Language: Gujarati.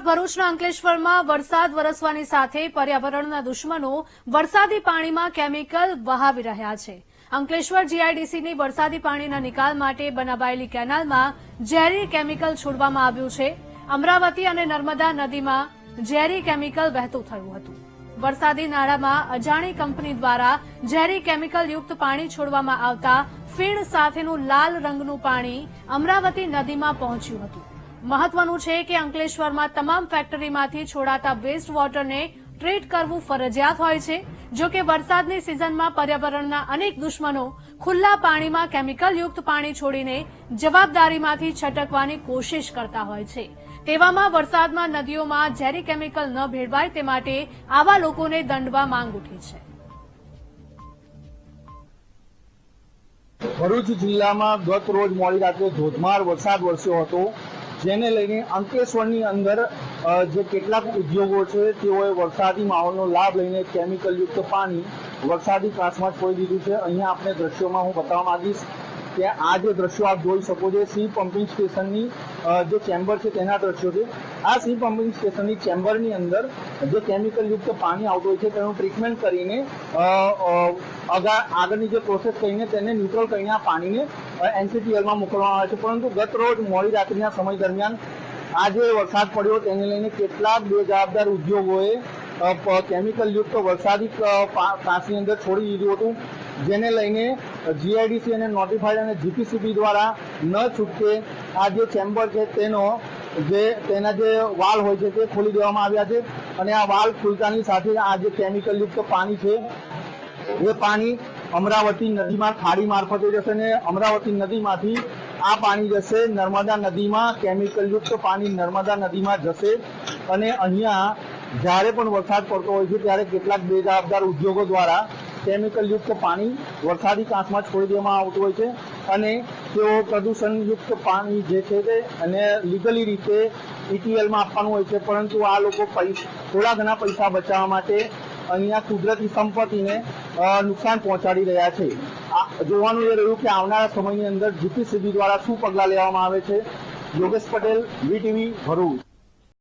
તરફ ભરૂચના અંકલેશ્વરમાં વરસાદ વરસવાની સાથે પર્યાવરણના દુશ્મનો વરસાદી પાણીમાં કેમિકલ વહાવી રહ્યા છે. અંકલેશ્વર જીઆઈડીસીની વરસાદી પાણીના નિકાલ માટે બનાવાયેલી કેનાલમાં ઝેરી કેમિકલ છોડવામાં આવ્યું છે. અમરાવતી અને નર્મદા નદીમાં ઝેરી કેમિકલ વહેતું થયું હતું. વરસાદી નાળામાં અજાણી કંપની દ્વારા ઝેરી કેમિકલ યુક્ત પાણી છોડવામાં આવતા ફીણ સાથેનું લાલ રંગનું પાણી અમરાવતી નદીમાં પહોંચ્યું હતું. મહત્વનું છે કે અંકલેશ્વરમાં તમામ ફેક્ટરીમાંથી છોડાતા વેસ્ટ વોટરને ટ્રીટ કરવું ફરજિયાત હોય છે. જો કે વરસાદની સિઝનમાં પર્યાવરણના અનેક દુશ્મનો ખુલ્લા પાણીમાં કેમિકલયુક્ત પાણી છોડીને જવાબદારીમાંથી છટકવાની કોશિશ કરતા હોય છે. તેવામાં વરસાદમાં નદીઓમાં ઝેરી કેમિકલ ન ભેળવાય તે માટે આવા લોકોને દંડવા માંગ ઉઠી છે. ભરૂચ જિલ્લામાં ગત રોજ મોડી રાત્રે ધોધમાર વરસાદ વરસ્યો હતો. જેને લઈને અંકલેશ્વરની અંદર જે કેટલાક ઉદ્યોગો છે, તેઓએ વરસાદી માહોલનો લાભ લઈને કેમિકલયુક્ત પાણી વરસાદી કાંસમાં છોડી દીધું છે. અહીંયા આપણે દ્રશ્યોમાં હું બતાવવા માંગીશ કે આ જે દ્રશ્યો આપ જોઈ શકો છો સી પમ્પિંગ સ્ટેશનની જે ચેમ્બર છે તેના દ્રશ્યો છે. આ સી પમ્પિંગ સ્ટેશનની ચેમ્બરની અંદર જે કેમિકલયુક્ત પાણી આવતું હોય છે, તેનું ટ્રીટમેન્ટ કરીને આગળની જે પ્રોસેસ કરીને તેને ન્યુટ્રલ કરીને આ પાણીને એનસીટીએલમાં મોકલવામાં આવે છે. પરંતુ ગત રોજ મોડી રાત્રિના સમય દરમિયાન આ જે વરસાદ પડ્યો. તેને લઈને કેટલાક બેજવાબદાર ઉદ્યોગોએ કેમિકલયુક્ત વરસાદી કાંસની અંદર છોડી દીધું હતું. જેને લઈને જીઆઈડીસી અને નોટિફાઈડ અને જીપીસીબી દ્વારા ન છૂટકે આ જે ચેમ્બર છે તેનો જે, તેના જે વાલ હોય છે તે ખોલી દેવામાં આવ્યા છે. અને આ વાલ ખુલતાની સાથે આ જે કેમિકલયુક્ત પાણી છે, એ પાણી અમરાવતી નદીમાં ખાડી મારફતે જશે ને અમરાવતી નદીમાંથી આ પાણી જશે. નર્મદા નદીમાં કેમિકલયુક્ત પાણી નર્મદા નદીમાં જશે અને અહીંયા જ્યારે પણ વરસાદ પડતો હોય છે, ત્યારે કેટલાક બેજવાબદાર ઉદ્યોગો દ્વારા કેમિકલયુક્ત પાણી વરસાદી કાંસમાં છોડી દેવામાં આવતું હોય છે અને તેઓ પ્રદૂષણયુક્ત પાણી જે છે તે અને લીગલી રીતે ઇટીએલમાં આપવાનું હોય છે. પરંતુ આ લોકો થોડા ઘણા પૈસા બચાવવા માટે અહીંયા કુદરતી સંપત્તિને નુકસાન પહોંચાડી રહ્યા છે. જોવાનું એ રહ્યું કે આવનારા સમયની અંદર જીપીસીબી દ્વારા શું પગલાં લેવામાં આવે છે? યોગેશ પટેલ વીટીવી ભરૂચ.